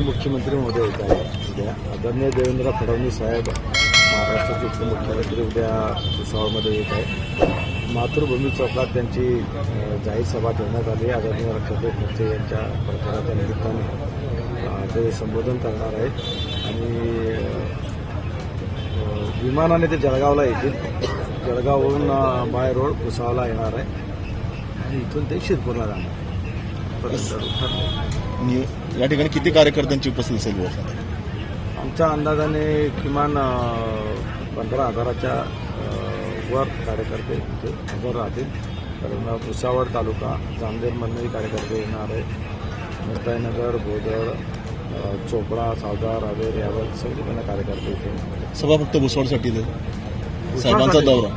उपमुख्यमंत्री महोदय येत आहे उद्या आदरणीय देवेंद्र फडणवीस साहेब महाराष्ट्राचे उपमुख्यमंत्री उद्या भुसावळमध्ये येत आहे मातृभूमी चौकात त्यांची जाहीर सभा ठेवण्यात आली. आदरणीय रक्षादेव खडसे यांच्या प्रचाराच्या निमित्ताने ते संबोधन करणार आहेत. आणि विमानाने ते जळगावला येतील. जळगावहून बाय रोड भुसावळला येणार आहे. आणि इथून ते शिरपूरला जाणार आहे आणि या ठिकाणी किती कार्यकर्त्यांची उपस्थिती असेल? आमच्या अंदाजाने किमान पंधरा हजाराच्या वर कार्यकर्ते इथे हजर राहतील कारण भुसावळ तालुका जामनेरमधनंही कार्यकर्ते येणार आहे मुक्ताईनगर बोदर चोपडा सावदार रावेर यावर सगळे त्यांना कार्यकर्ते इथे आहेत. सभा फक्त भुसवडसाठी इथे. साहेबांचा दौरा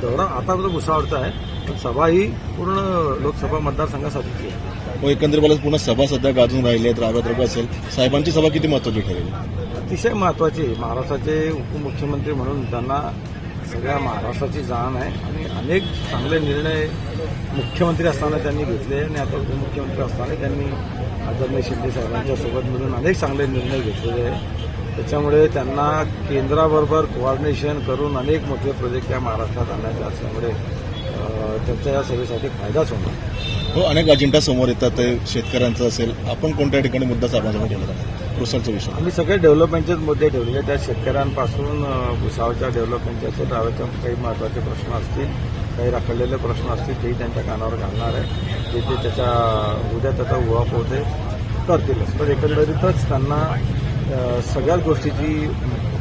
दौरा आता तर भुसावळचा आहे सभा ही पूर्ण लोकसभा मतदारसंघासाठीची आहे. व एकंदरीत बोलत पुन्हा सभा सध्या गाजून राहिली आहेत रागत रग असेल. साहेबांची सभा किती महत्वाची ठरेल? अतिशय महत्त्वाची आहे. महाराष्ट्राचे उपमुख्यमंत्री म्हणून त्यांना सगळ्या महाराष्ट्राची जाण आहे आणि अनेक चांगले निर्णय मुख्यमंत्री असताना त्यांनी घेतले आणि आता उपमुख्यमंत्री असताना त्यांनी आदरणीय शिंदे साहेबांच्या सोबत मिळून अनेक चांगले निर्णय घेतलेले आहे त्याच्यामुळे त्यांना केंद्राबरोबर कोऑर्डिनेशन करून अनेक मोठे प्रोजेक्ट या महाराष्ट्रात आणायचे असल्यामुळे त्यांच्या या सभेसाठी फायदाच होणार हो अनेक अजेंडा समोर येतात ते शेतकऱ्यांचा असेल. आपण कोणत्या ठिकाणी मुद्दा साहेबांसमोर ठेवला जाणार विषय. आम्ही सगळे डेव्हलपमेंटचेच मुद्दे ठेवलेले आहेत. त्या शेतकऱ्यांपासून भुसावळच्या डेव्हलपमेंटचे असेल रावेच्या काही महत्त्वाचे प्रश्न असतील काही रखडलेले प्रश्न असतील तेही त्यांच्या कानावर घालणार आहे. जे ते त्याच्या उद्या त्याचा उहापोह ते करतीलच. पण एकंदरीतच त्यांना सगळ्याच गोष्टीची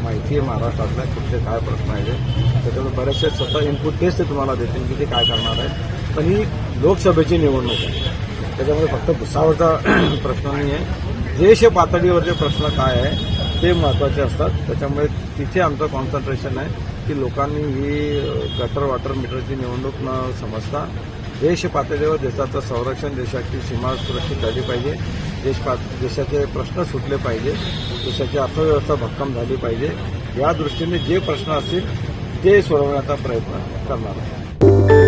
माहिती आहे महाराष्ट्रातल्या कुठले काय प्रश्न आहेत त्याच्यामुळे बरेचसे स्वतः इनपुट तेच ते तुम्हाला देतील की ते काय करणार आहे पण ही लोकसभेची निवडणूक आहे. त्याच्यामुळे फक्त भुसावरचा प्रश्न नाही आहे. देश पातळीवरचे प्रश्न काय आहे ते महत्त्वाचे असतात. त्याच्यामुळे तिथे आमचं कॉन्सन्ट्रेशन आहे की लोकांनी ही गटर वॉटर मीटरची निवडणूक न समजता देश पातळीवर देशाचं संरक्षण देशाची सीमा सुरक्षित झाली पाहिजे. देश पात देशाचे प्रश्न सुटले पाहिजे. देशाची अर्थव्यवस्था भक्कम झाली पाहिजे. या दृष्टीने जे प्रश्न असतील ते सोडवण्याचा प्रयत्न करणार आहे.